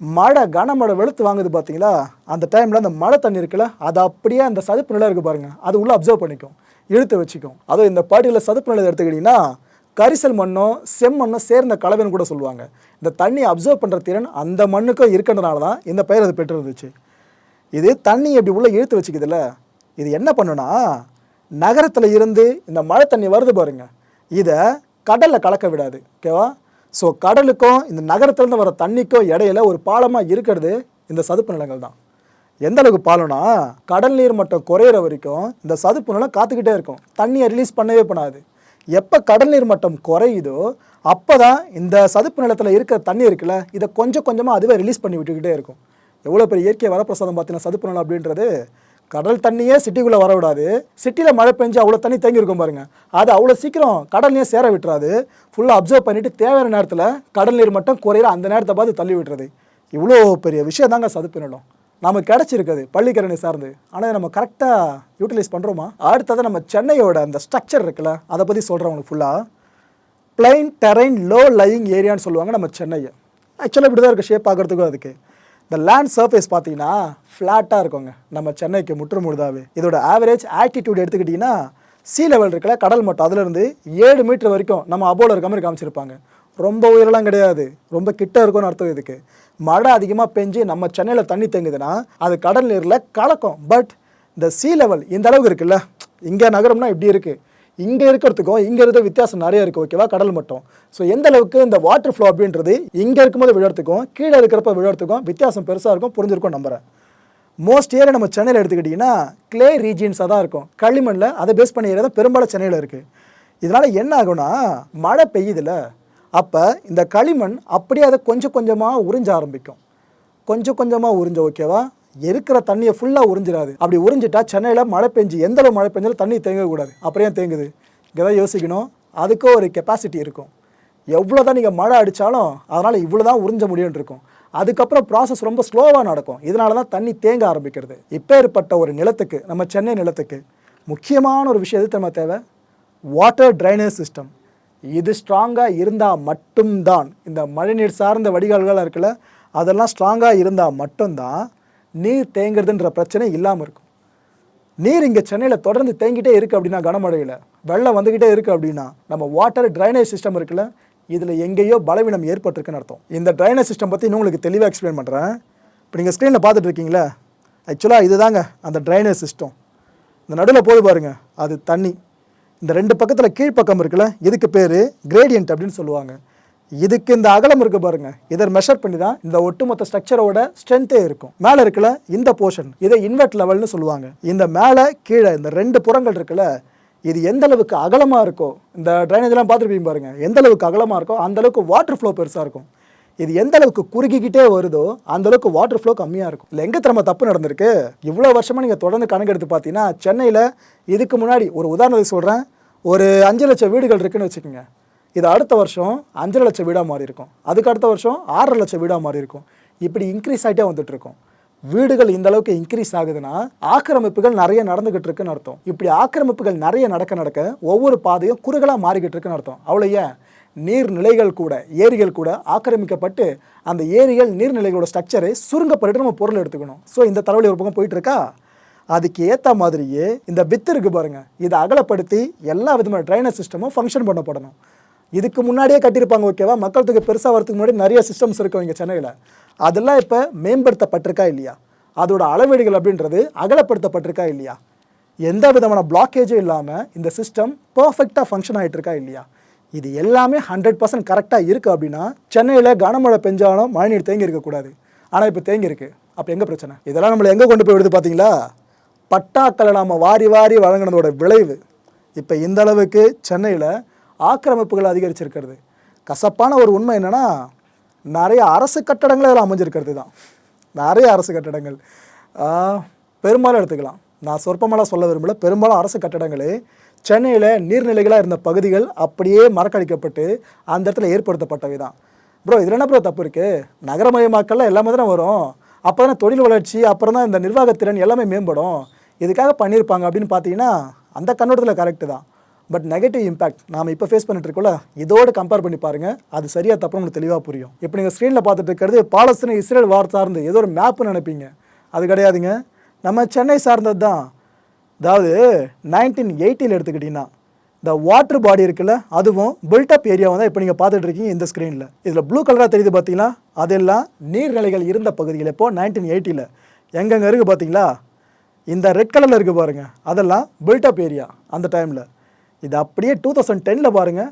மழை கனமழை வெளுத்து வாங்குது பார்த்தீங்களா அந்த டைமில் அந்த மழை தண்ணி இருக்குல்ல அது அப்படியே அந்த சதுப்பு நிலம் இருக்குது பாருங்கள் அது உள்ளே அப்சர்வ் பண்ணிக்கும். இழுத்து வச்சுக்கும். அதுவும் இந்த பாட்டியில் சதுப்பு நிலத்தை எடுத்துக்கிட்டிங்கன்னா கரிசல் மண்ணும் செம்மண்ணும் சேர்ந்த கலவைன்னு கூட சொல்லுவாங்க. இந்த தண்ணி அப்சர்வ் பண்ணுற திறன் அந்த மண்ணுக்கும் இருக்கிறதுனால தான் இந்த பெயர் அது பெற்றிருந்துச்சு. இது தண்ணி இப்படி உள்ளே இழுத்து வச்சுக்குதுல்ல? இது என்ன பண்ணுன்னா நகரத்தில் இருந்து இந்த மழை தண்ணி வருது பாருங்க. இதை கடலில் கலக்க விடாது. ஓகேவா ஸோ கடலுக்கும் இந்த நகரத்துலேருந்து வர தண்ணிக்கும் இடையில ஒரு பாலமாக இருக்கிறது இந்த சதுப்பு நிலங்கள் தான். எந்த அளவுக்கு பாலம்னா கடல் நீர் மட்டம் குறையிற வரைக்கும் இந்த சதுப்பு நிலம் காத்துக்கிட்டே இருக்கும். தண்ணியை ரிலீஸ் பண்ணவே பண்ணாது. எப்போ கடல் நீர் மட்டம் குறையுதோ அப்போ தான் இந்த சதுப்பு நிலத்தில் இருக்கிற தண்ணி இருக்குல்ல இதை கொஞ்சம் கொஞ்சமாக அதுவே ரிலீஸ் பண்ணி விட்டுக்கிட்டே இருக்கும். எவ்வளோ பெரிய இயற்கை வரப்பிரசாதம் பார்த்தீங்கன்னா சதுப்பு அப்படின்றது கடல் தண்ணியே சிட்டிக்குள்ளே வர விடாது சிட்டியில் மழை பெஞ்சு அவ்வளோ தண்ணி தேங்கி இருக்கும் பாருங்கள் அது அவ்வளோ சீக்கிரம் கடல்லையே சேர விட்டுறாது. ஃபுல்லாக அப்சர்வ் பண்ணிவிட்டு தேவையான நேரத்தில் கடல் நீர் மட்டும் குறையிற அந்த நேரத்தை பார்த்து தள்ளி விட்டுறது. இவ்வளோ பெரிய விஷயம் தாங்க சதுப்பு நிலம். நமக்கு கிடச்சிருக்குது பள்ளிக்கரணை சார்ந்து. ஆனால் நம்ம கரெக்டாக யூட்டிலைஸ் பண்ணுறோமா அடுத்தது நம்ம சென்னையோட அந்த ஸ்ட்ரக்சர் இருக்குல்ல அதை பற்றி சொல்கிறேன் உங்களுக்கு ஃபுல்லாக பிளைன் டெரைன் லோ லையிங் ஏரியான்னு சொல்லுவாங்க நம்ம சென்னையை. ஆக்சுவலாக இப்படி தான் இருக்குது ஷேப் பார்க்குறதுக்கும் அதுக்கு. இந்த லேண்ட் சர்ஃபேஸ் பார்த்தீங்கன்னா ஃப்ளாட்டாக இருக்குங்க. நம்ம சென்னைக்கு முற்றுமுழுதாவே. இதோட ஆவரேஜ் ஆட்டிடியூட் எடுத்துக்கிட்டிங்கன்னா சீ லெவல் இருக்கல கடல் மட்டம். அதுலேருந்து ஏழு மீட்டர் வரைக்கும் நம்ம அபோல இருக்க மாதிரி காமிச்சிருப்பாங்க. ரொம்ப உயரம்லாம் கிடையாது. ரொம்ப கிட்ட இருக்கும்னு அர்த்தம் இதுக்கு. மழை அதிகமாக பெஞ்சு நம்ம சென்னையில் தண்ணி தேங்குதுன்னா அது கடல் நீரில் கலக்கும். பட் இந்த சீ லெவல் இந்த அளவுக்கு இருக்குல்ல. இங்கே நகரம்னா இப்படி இருக்குது இங்கே இருக்கிறதுக்கும் இங்கே இருக்க வித்தியாசம் நிறைய இருக்குது ஓகேவா கடல் மட்டம். ஸோ எந்த அளவுக்கு இந்த வாட்டர் ஃப்ளோ அப்படின்றது இங்கே இருக்கும்போது விழறதுக்கும் கீழே இருக்கிறப்ப விழறதுக்கும் வித்தியாசம் பெருசாக இருக்கும் புரிஞ்சிருக்கும் நம்புகிறேன் மோஸ்ட் ஏரியா நம்ம சென்னையில் எடுத்துக்கிட்டிங்கன்னா கிளே ரீஜியன்ஸாக தான் இருக்கும். களிமண்ணில் அதை பேஸ் பண்ணி ஏரியா தான் பெரும்பாலும் சென்னையில் இருக்குது இதனால் என்ன ஆகும்னா மழை பெய்யுதுல அப்போ இந்த களிமண் அப்படியே அதை கொஞ்சம் கொஞ்சமாக உறிஞ்ச ஆரம்பிக்கும். கொஞ்சம் கொஞ்சமாக உறிஞ்ச ஓகேவா இருக்கிற தண்ணியை ஃபுல்லாக உறிஞ்சிடாது. அப்படி உறிஞ்சிட்டா சென்னையில் மழை பெஞ்சு எந்த அளவு மழை பெஞ்சாலும் தண்ணி தேங்கக்கூடாது அப்புறம் ஏன் தேங்குது? இங்கே தான் யோசிக்கணும். அதுக்கும் ஒரு கெப்பாசிட்டி இருக்கும். எவ்வளோ தான் நீங்கள் மழை அடித்தாலும் அதனால் இவ்வளோ தான் உறிஞ்ச முடியும்னு இருக்கும். அதுக்கப்புறம் ப்ராசஸ் ரொம்ப ஸ்லோவாக நடக்கும். இதனால தான் தண்ணி தேங்க ஆரம்பிக்கிறது. இப்பேற்பட்ட ஒரு நிலத்துக்கு நம்ம சென்னை நிலத்துக்கு முக்கியமான ஒரு விஷயம் எது நம்ம தேவை? வாட்டர் ட்ரைனேஜ் சிஸ்டம் இது ஸ்ட்ராங்காக இருந்தால் மட்டும்தான். இந்த மழைநீர் சார்ந்த வடிகால்கள் இருக்குல்ல அதெல்லாம் ஸ்ட்ராங்காக இருந்தால் மட்டும்தான் நீர் தேங்குறதுன்ற பிரச்சனை இல்லாமல் இருக்கும். நீர் இங்கே சென்னையில் தொடர்ந்து தேங்கிட்டே இருக்குது அப்படின்னா கனமழையில் வெள்ளம் வந்துக்கிட்டே இருக்குது அப்படின்னா நம்ம வாட்டர் ட்ரைனேஜ் சிஸ்டம் இருக்குல்ல இதில் எங்கேயோ பலவீனம் ஏற்பட்டிருக்குன்னு அர்த்தம். இந்த ட்ரைனேஜ் சிஸ்டம் பற்றி இன்னும் உங்களுக்கு தெளிவாக எக்ஸ்பிளைன் பண்ணுறேன் இப்போ நீங்கள் ஸ்க்ரீனில் பார்த்துட்டு இருக்கீங்களா ஆக்சுவலாக இதுதாங்க அந்த ட்ரைனேஜ் சிஸ்டம் இந்த நடுவில் போது பாருங்கள் அது தண்ணி. இந்த ரெண்டு பக்கத்தில் கீழ்ப்பக்கம் இருக்குல்ல இதுக்கு பேர் கிரேடியன்ட் அப்படின்னு சொல்லுவாங்க. இதுக்கு இந்த அகலம் இருக்கு பாருங்க. இதை மெஷர் பண்ணி தான் இந்த ஒட்டுமொத்த ஸ்ட்ரக்சரோட ஸ்ட்ரென்த்தே இருக்கும். மேலே இருக்கல இந்த போர்ஷன் இதை இன்வெர்ட் லெவல்னு சொல்லுவாங்க. இந்த மேலே கீழே இந்த ரெண்டு புறங்கள் இருக்குல்ல இது எந்த அளவுக்கு அகலமாக இருக்கோ இந்த ட்ரைனேஜ்லாம் பார்த்துருப்பீங்க பாருங்க. எந்த அளவுக்கு அகலமாக இருக்கோ அந்த அளவுக்கு வாட்டர் ஃப்ளோ பெருசாக இருக்கும். இது எந்த அளவுக்கு குறுகிக்கிட்டே வருதோ அந்த அளவுக்கு வாட்டர் ஃப்ளோ கம்மியாக இருக்கும். இல்லை எங்கே திரும்ப தப்பு நடந்திருக்கு? இவ்வளோ வருஷமாக நீங்கள் தொடர்ந்து கணக்கெடுத்து பார்த்தீங்கன்னா சென்னையில் இதுக்கு முன்னாடி ஒரு உதாரணத்துக்கு சொல்கிறேன் ஒரு அஞ்சு லட்சம் வீடுகள் இருக்குன்னு வச்சுக்கோங்க. இது அடுத்த வருஷம் அஞ்சரை லட்சம் வீடாக மாறி இருக்கும் அதுக்கு அடுத்த வருஷம் ஆறரை லட்சம் வீடாக மாறி இருக்கும் இப்படி இன்க்ரீஸ் ஆகிட்டே வந்துட்டு இருக்கும் வீடுகள் இந்த அளவுக்கு இன்க்ரீஸ் ஆகுதுன்னா ஆக்கிரமிப்புகள் நிறைய நடந்துகிட்டு இருக்குன்னு அர்த்தம். இப்படி ஆக்கிரமிப்புகள் நிறைய நடக்க நடக்க ஒவ்வொரு பாதையும் குறுகலாக மாறிக்கிட்டு இருக்குன்னு அர்த்தம். அவ்வளோ ஏன்? நீர்நிலைகள் கூட ஏரிகள் கூட ஆக்கிரமிக்கப்பட்டு அந்த ஏரிகள் நீர்நிலைகளோட ஸ்ட்ரக்சரை சுருங்கப்பட்டு நம்ம பொருள் எடுத்துக்கணும். ஸோ இந்த தலைவலி ஒரு பக்கம் போயிட்டு இருக்கா அதுக்கு ஏற்ற மாதிரியே இந்த வித்து இருக்கு பாருங்க. இதை அகலப்படுத்தி எல்லா விதமான ட்ரைனேஜ் சிஸ்டமும் ஃபங்க்ஷன் பண்ணப்படணும். இதுக்கு முன்னாடியே கட்டியிருப்பாங்க ஓகேவா? மக்கள் தொகை பெருசாக வரதுக்கு முன்னாடி நிறைய சிஸ்டம்ஸ் இருக்கும் இங்கே சென்னையில். அதெல்லாம் இப்போ மேம்படுத்தப்பட்டிருக்கா இல்லையா? அதோட அளவீடுகள் அப்படின்றது அகலப்படுத்தப்பட்டிருக்கா இல்லையா? எந்த விதமான பிளாக்கேஜும் இல்லாமல் இந்த சிஸ்டம் பர்ஃபெக்டாக ஃபங்க்ஷன் ஆகிட்டு இருக்கா இல்லையா? இது எல்லாமே ஹண்ட்ரட் பர்சன்ட் கரெக்டாக இருக்குது அப்படின்னா சென்னையில் கனமழை பெஞ்சாலும் மழைநீர் தேங்கி இருக்கக்கூடாது ஆனால் இப்போ தேங்கியிருக்கு அப்போ எங்கே பிரச்சனை? இதெல்லாம் நம்மளை எங்கே கொண்டு போய் விடுது பார்த்தீங்களா பட்டாக்களை நாம் வாரி வாரி வழங்கினதோட விளைவு. இப்போ இந்த அளவுக்கு சென்னையில் ஆக்கிரமிப்புகள் அதிகரிச்சிருக்கிறது. கசப்பான ஒரு உண்மை என்னென்னா நிறைய அரசு கட்டடங்களே அதில் அமைஞ்சிருக்கிறது தான். நிறைய அரசு கட்டடங்கள். பெரும்பாலும் எடுத்துக்கலாம். நான் சொற்பமெல்லாம் சொல்ல விரும்பல. பெரும்பாலும் அரசு கட்டடங்களே சென்னையில் நீர்நிலைகளாக இருந்த பகுதிகள் அப்படியே மறக்கடிக்கப்பட்டு அந்த இடத்துல ஏற்படுத்தப்பட்டவை தான். ப்ரோ இதில் என்ன ப்ரோ தப்பு இருக்குது நகரமயமாக்கல்லாம் எல்லாமே தானே வரும். அப்போ தானே தொழில் வளர்ச்சி அப்புறம் தான் இந்த நிர்வாகத்திறன் எல்லாமே மேம்படும். இதுக்காக பண்ணியிருப்பாங்க அப்படின்னு பார்த்தீங்கன்னா அந்த கண்ணோட்டத்தில் கரெக்டு தான். பட் நெகட்டிவ் இம்பாக்ட் நாம் இப்போ ஃபேஸ் பண்ணிட்டு இருக்கோம்ல இதோடு கம்பேர் பண்ணி பாருங்கள் அது சரியாக தப்பு உங்களுக்கு தெளிவாக புரியும். இப்போ நீங்கள் ஸ்க்ரீனில் பார்த்துட்டு இருக்கிறது பாலஸ்தீன இஸ்ரேல் வார் சார்ந்து ஏதோ ஒரு மேப்னு நினைப்பீங்க. அது கிடையாதுங்க. நம்ம சென்னை சார்ந்தது தான். அதாவது நைன்டீன் எயிட்டியில் எடுத்துக்கிட்டிங்கன்னா இந்த வாட்டர் பாடி இருக்குல்ல அதுவும் பில்டப் ஏரியாவை தான் இப்போ நீங்கள் பார்த்துட்டு இருக்கீங்க இந்த ஸ்க்ரீனில் இதில் ப்ளூ கலராக தெரியுது பார்த்தீங்களா அதெல்லாம் நீர்நிலைகள் இருந்த பகுதிகள் இப்போ நைன்டீன் எயிட்டியில் எங்கெங்கே இருக்குது பார்த்தீங்களா இந்த ரெட் கலரில் இருக்குது பாருங்கள் அதெல்லாம் பில்டப் ஏரியா அந்த டைமில் இது அப்படியே டூ தௌசண்ட் டெனில் பாருங்கள்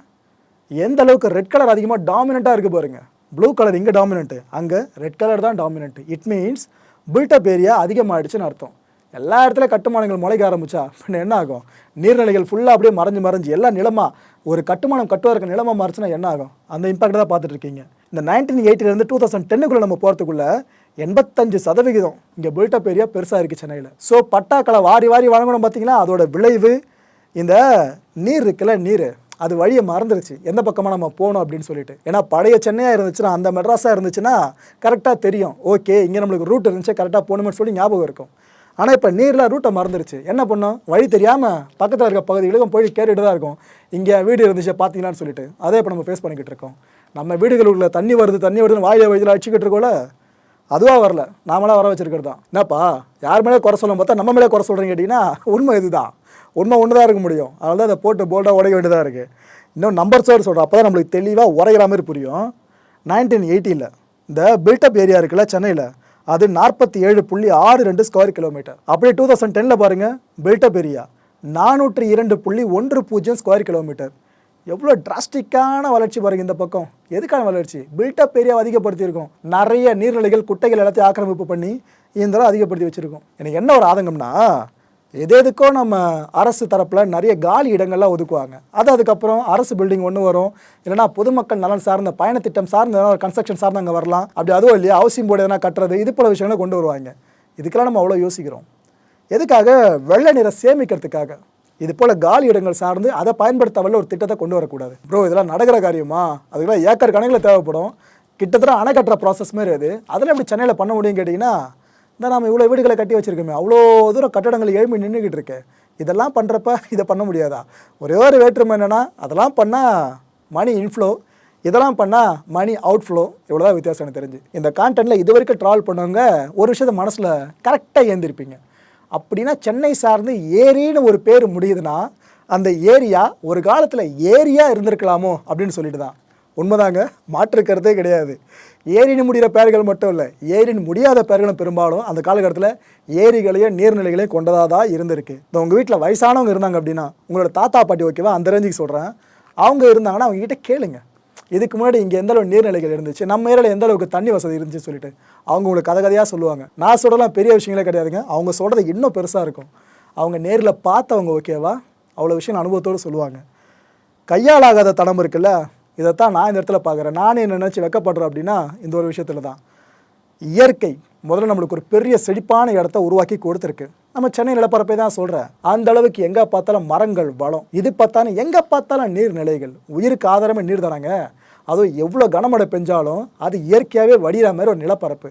எந்த அளவுக்கு ரெட் கலர் அதிகமாக டாமினண்ட்டாக இருக்குது பாருங்கள் ப்ளூ கலர் இங்கே டாமினண்ட்டு அங்கே ரெட் கலர் தான் dominant it means built up area அதிகமாகிடுச்சுன்னு அர்த்தம். எல்லா இடத்துல கட்டுமானங்கள் முளைக்க ஆரம்பிச்சா பின்ன என்ன ஆகும்? நீர்நிலைகள் ஃபுல்லாக அப்படியே மறைஞ்சு மறைஞ்சு எல்லா நிலமாக ஒரு கட்டுமானம் கட்டுவதற்கு நிலமாக மாறிச்சுன்னா என்ன ஆகும்? அந்த இம்பாக்ட் தான் பார்த்துட்டு இருக்கீங்க. இந்த நைன்டீன் எயிட்டிலேருந்து டூ தௌசண்ட் டென்னுக்குள்ளே நம்ம போகிறதுக்குள்ளே எண்பத்தஞ்சு சதவிகிதம் இங்கே பில்டப் ஏரியா பெருசாக இருக்குது சென்னையில். ஸோ பட்டாக்களை வாரி வாரி வழங்கணும் பார்த்தீங்கன்னா அதோட விளைவு இந்த நீர் இருக்குல்ல நீர். அது வழியை மறந்துருச்சு. எந்த பக்கமாக நம்ம போகணும் அப்படின்னு சொல்லிட்டு. ஏன்னா பழைய சென்னையாக இருந்துச்சுன்னா அந்த மெட்ராஸாக இருந்துச்சுன்னா கரெக்டாக தெரியும். ஓகே இங்கே நம்மளுக்கு ரூட் இருந்துச்சு கரெக்டாக போகணும்னு சொல்லி ஞாபகம் இருக்கும். ஆனால் இப்போ நீரில் ரூட்டை மறந்துருச்சு. என்ன பண்ணோம்? வழி தெரியாமல் பக்கத்தில் இருக்க பகுதிகளுக்கும் போய் கேட்டுட்டு தான் இருக்கும். இங்கே வீடு இருந்துச்சு பார்த்தீங்களான்னு சொல்லிட்டு. அதே இப்போ நம்ம ஃபேஸ் பண்ணிக்கிட்டு இருக்கோம். நம்ம வீடுகளுக்குள்ள தண்ணி வருது தண்ணி வருதுன்னு வாயில வயதில் அடிச்சுக்கிட்டு இருக்கோம்ல அதுவாக வரல. நாமளாக வர வச்சுருக்கிறது தான் என்னப்பா? யார் மேலே குறை சொல்லணும் பார்த்தா நம்ம மேலே குறை சொல்கிறீங்க கேட்டிங்கன்னா உண்மை இதுதான். உண்மை ஒன்று தான் இருக்க முடியும். அதனால தான் அதை போட்டு போல்டாக உடைக்க வேண்டியதாக இருக்குது இன்னும் நம்பர்ஸோடு சொல்கிறோம் அப்போ தான் நம்மளுக்கு தெளிவாக உரைகிற மாதிரி புரியும். நைன்டீன் எயிட்டியில் இந்த பில்டப் ஏரியா இருக்குல்ல சென்னையில் அது நாற்பத்தி ஏழு புள்ளி ஆறு ரெண்டு ஸ்கொயர் கிலோமீட்டர் அப்படியே டூ தௌசண்ட் டெனில் பாருங்கள் பில்டப் ஏரியா நானூற்றி இரண்டு புள்ளி ஒன்று பூஜ்ஜியம் ஸ்கொயர் கிலோமீட்டர் எவ்வளோ டிராஸ்டிக்கான வளர்ச்சி பாருங்க இந்த பக்கம். எதுக்கான வளர்ச்சி? பில்டப் ஏரியா அதிகப்படுத்தியிருக்கோம். நிறைய நீர்நிலைகள் குட்டைகள் எல்லாத்தையும் ஆக்கிரமிப்பு பண்ணி இந்த அதிகப்படுத்தி வச்சுருக்கோம். எனக்கு என்ன ஒரு ஆதங்கம்னா எது எதுக்கோ நம்ம அரசு தரப்பில் நிறைய காலி இடங்கள்லாம் ஒதுக்குவாங்க. அது அதுக்கப்புறம் அரசு பில்டிங் ஒன்று வரும். இல்லைனா பொதுமக்கள் நலன் சார்ந்த பயணத்திட்டம் சார்ந்த ஒரு கன்ஸ்ட்ரக்ஷன் சார்ந்து அங்கே வரலாம். அப்படி அதுவும் இல்லையா ஹவுசிங் போர்டு எதனா கட்டுறது இது போல விஷயங்களை கொண்டு வருவாங்க. இதுக்கெல்லாம் நம்ம அவ்வளோ யோசிக்கிறோம். எதுக்காக? வெள்ளை நிற சேமிக்கிறதுக்காக. இது போல் காலி இடங்கள் சார்ந்து அதை பயன்படுத்தாமல் ஒரு திட்டத்தை கொண்டு வரக்கூடாது. ப்ரோ இதெல்லாம் நடக்கிற காரியமா? அதுக்கெல்லாம் ஏக்கர் கணக்கில் தேவைப்படும். கிட்டத்தட்ட அணை கட்டுற ப்ராசஸ் மாதிரி அது. அதில் எப்படி சென்னையில் பண்ண முடியும் கேட்டிங்கன்னா இந்த நம்ம இவ்வளோ வீடுகளை கட்டி வச்சுருக்கோமே அவ்வளோ தூரம் கட்டடங்கள் எழுப்பி நின்றுக்கிட்டு இருக்கு. இதெல்லாம் பண்ணுறப்ப இதை பண்ண முடியாதா? ஒரே ஒரு வேற்றுமை என்னென்னா அதெல்லாம் பண்ணால் மணி இன்ஃப்ளோ இதெல்லாம் பண்ணால் மணி அவுட்ஃப்ளோ இவ்வளோ தான் வித்தியாசம் எனக்கு தெரிஞ்சு. இந்த கான்டென்ட்டில் இது வரைக்கும் ட்ராவல் பண்ணவங்க ஒரு விஷயத்தை மனசில் கரெக்டாக ஏந்திருப்பீங்க. அப்படின்னா சென்னை சார்ந்து ஏரின்னு ஒரு பேர் முடியுதுன்னா அந்த ஏரியா ஒரு காலத்தில் ஏரியா இருந்திருக்கலாமோ அப்படின்னு சொல்லிட்டு தான் உண்மைதாங்க மாற்றுக்கிறதே கிடையாது. ஏரின்னு முடிகிற பெயர்கள் மட்டும் இல்லை ஏரின்னு முடியாத பெயர்களும் பெரும்பாலும் அந்த காலகட்டத்தில் ஏரிகளையும் நீர்நிலைகளையும் கொண்டதாக தான் இருந்திருக்கு. இந்த உங்கள் வீட்டில் வயசானவங்க இருந்தாங்க அப்படின்னா உங்களோட தாத்தா பாட்டி ஓகேவா அந்த ரேஞ்சுக்கு சொல்கிறேன் அவங்க இருந்தாங்கன்னா அவங்ககிட்ட கேளுங்க. இதுக்கு முன்னாடி இங்கே எந்த அளவு நீர்நிலைகள் இருந்துச்சு நம்ம ஏரியாவில் எந்த அளவுக்கு தண்ணி வசதி இருந்துச்சு சொல்லிட்டு அவங்க உங்களுக்கு கதை கதையாக சொல்லுவாங்க. நான் சொல்கிறலாம் பெரிய விஷயங்களே கிடையாதுங்க. அவங்க சொல்கிறது இன்னும் பெருசாக இருக்கும். அவங்க நேரில் பார்த்தவங்க ஓகேவா அவ்வளோ விஷயம் அனுபவத்தோடு சொல்லுவாங்க. கையாளாகாத தடம் இருக்குல்ல? இதைத்தான் நான் இந்த இடத்துல பார்க்குறேன். நானே என்ன நினச்சி வெக்கப்படுறேன் அப்படின்னா இந்த ஒரு விஷயத்தில் தான். இயற்கை முதல்ல நம்மளுக்கு ஒரு பெரிய செழிப்பான இடத்த உருவாக்கி கொடுத்துருக்கு. நம்ம சென்னை நிலப்பரப்பை தான் சொல்கிறேன் அந்த அளவுக்கு எங்கே பார்த்தாலும் மரங்கள் வளம் இது பார்த்தாலும் எங்கே பார்த்தாலும் நீர்நிலைகள் உயிருக்கு ஆதாரமே நீர் தராங்க அதுவும் எவ்வளோ கனமழை பெஞ்சாலும் அது இயற்கையாகவே வடிகிற மாதிரி ஒரு நிலப்பரப்பு.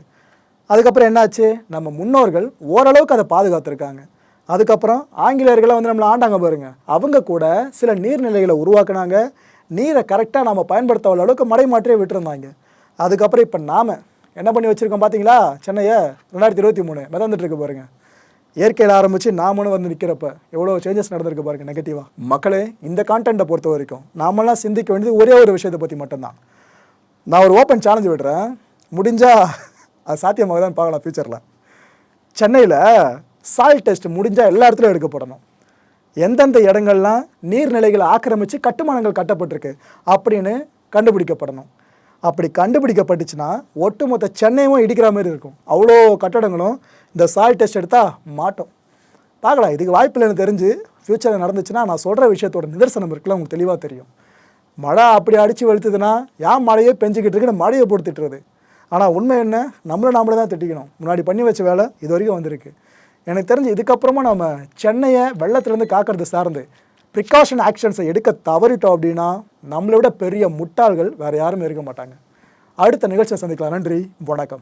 அதுக்கப்புறம் என்னாச்சு? நம்ம முன்னோர்கள் ஓரளவுக்கு அதை பாதுகாத்துருக்காங்க. அதுக்கப்புறம் ஆங்கிலேயர்களை வந்து நம்மளை ஆண்டாங்க பாருங்கள் அவங்க கூட சில நீர்நிலைகளை உருவாக்குனாங்க. நீரை கரெக்டாக நம்ம பயன்படுத்த அளவுக்கு மடை மாற்றியே விட்டுருந்தாங்க. அதுக்கப்புறம் இப்போ நாம என்ன பண்ணி வச்சுருக்கோம் பார்த்தீங்களா சென்னையை ரெண்டாயிரத்தி இருபத்தி மூணு மிதந்துட்டுருக்கு பாருங்க. இயற்கையில் ஆரம்பித்து நாமளும் வந்து நிற்கிறப்ப எவ்வளோ சேஞ்சஸ் நடந்திருக்கு பாருங்க நெகட்டிவாக மக்களே இந்த கான்டென்ட்டை பொறுத்த வரைக்கும் நாமெல்லாம் சிந்திக்க வேண்டியது ஒரே ஒரு விஷயத்தை பற்றி மட்டும்தான். நான் ஒரு ஓப்பன் சேலஞ்சு விடுறேன். முடிஞ்சால் அது சாத்தியமாக தான் பார்க்கலாம் ஃப்யூச்சரில் சென்னையில் சாயில் டெஸ்ட் முடிஞ்சால் எல்லா இடத்துலையும் எடுக்கப்படணும். எந்தெந்த இடங்கள்லாம் நீர்நிலைகளை ஆக்கிரமித்து கட்டுமானங்கள் கட்டப்பட்டிருக்கு அப்படின்னு கண்டுபிடிக்கப்படணும். அப்படி கண்டுபிடிக்கப்பட்டுச்சுன்னா ஒட்டுமொத்த சென்னையும் இடிக்கிற மாதிரி இருக்கும். அவ்வளோ கட்டடங்களும் இந்த சாயில் டெஸ்ட் எடுத்தால் மாட்டோம். பார்க்கலாம் இதுக்கு வாய்ப்பு இல்லைன்னு தெரிஞ்சு ஃப்யூச்சரில் நடந்துச்சுன்னா நான் சொல்கிற விஷயத்தோட நிதர்சனம் இருக்குல்ல உங்களுக்கு தெளிவாக தெரியும். மழை அப்படி அடித்து வெளுத்துதுன்னா ஏன் மழையே பெஞ்சிக்கிட்டு இருக்குன்னு மழையை போட்டு திட்டுறது ஆனால் உண்மை என்ன நம்மளை நாமளே தான் திட்டிக்கணும். முன்னாடி பண்ணி வச்ச வேலை இது வரைக்கும் வந்திருக்கு. எனக்கு தெரிஞ்சு இதுக்கப்புறமா நம்ம சென்னையை வெள்ளத்துலேருந்து காக்கிறது சார்ந்து ப்ரிகாஷன் ஆக்ஷன்ஸை எடுக்க தவறிட்டோம் அப்படின்னா நம்மளை விட பெரிய முட்டாள்கள் வேறு யாரும் இருக்க மாட்டாங்க. அடுத்த நிகழ்ச்சியை சந்திக்கலாம். நன்றி. வணக்கம்.